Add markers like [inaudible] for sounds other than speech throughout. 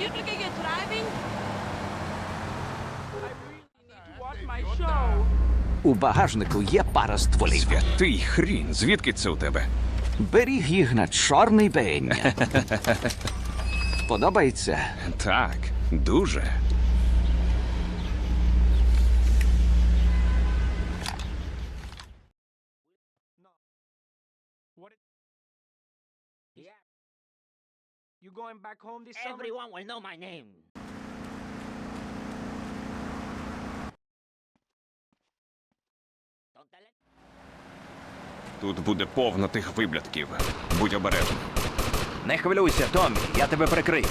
you look at driving? My show. У багажнику є пара стволів. Святий хрін, звідки це у тебе? Беріг їх на чорний бень. [laughs] Подобається? Так, дуже. You going back home this summer? Everyone will know my name. Тут буде повно тих виблядків. Будь обережним. Не хвилюйся, Томмі, я тебе прикрию.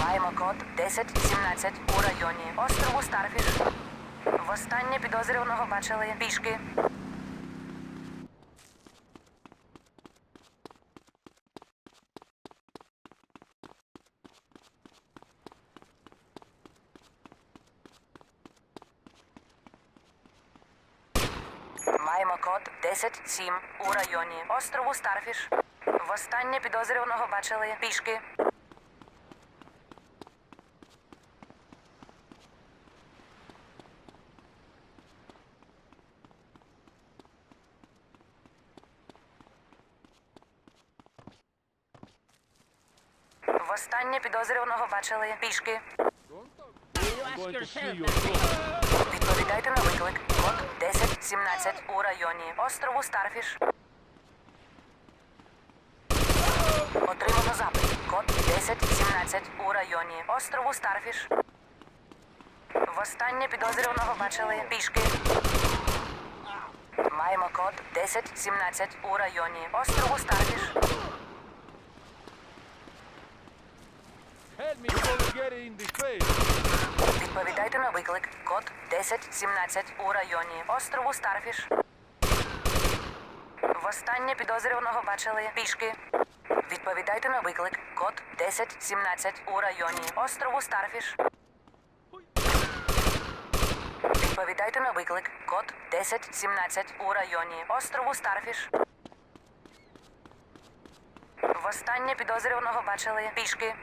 Маємо код 1017 у районі острову Старфіш. Востаннє підозрюваного бачили пішки. Маємо код 107 у районі острову Старфіш. Востаннє підозрюваного бачили пішки. Востаннє підозрюваного бачили пішки. Відповідайте на виклик. Код 1017 у районі острову Старфіш. Отримано запит. Код 1017 у районі острову Старфіш. Востаннє підозрюваного бачили пішки. Маємо код 1017 у районі острову Старфіш. Відповідайте на виклик. Код 1017 у районі острову Старфіш. Востаннє підозрюваного бачили пішки. Відповідайте на виклик. Код 1017 у районі острову Старфіш. Відповідайте на виклик. Код 1017 у районі острову Старфіш. Востаннє підозрюваного бачили пішки.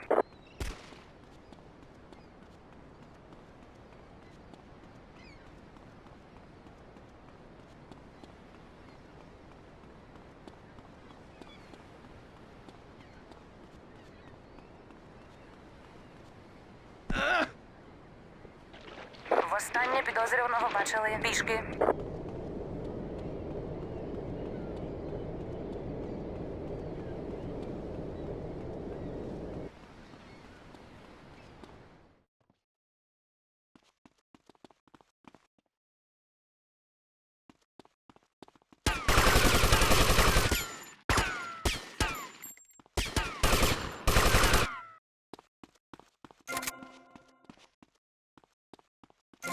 Востаннє підозрюваного бачили пішки.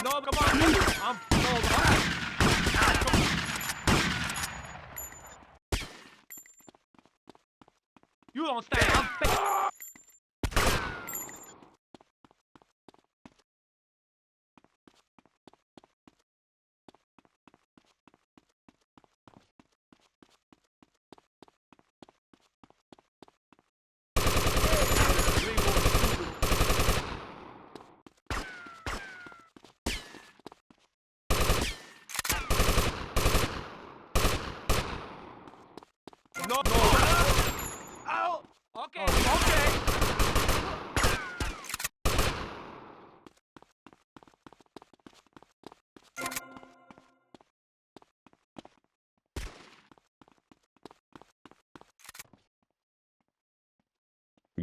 No, come on. I'm no, come on. You don't stand. I'm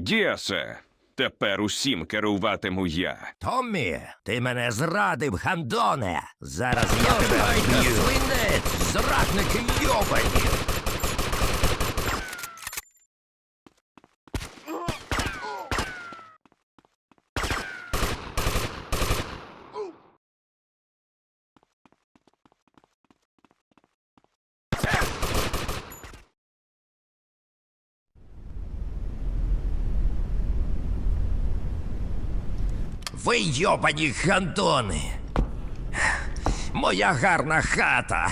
Діасе, тепер усім керуватиму я. Томмі, ти мене зрадив, Гандоне! Зараз я тебе вб'ю! Зрадники йобані! Ви йобані гандони. Моя гарна хата.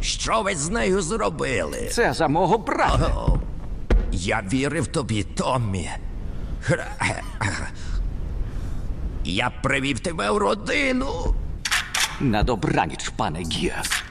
Що ви з нею зробили? Це за мого брата. О, я вірив тобі, Томмі. Я привів тебе в родину. На добраніч, пане Гіас.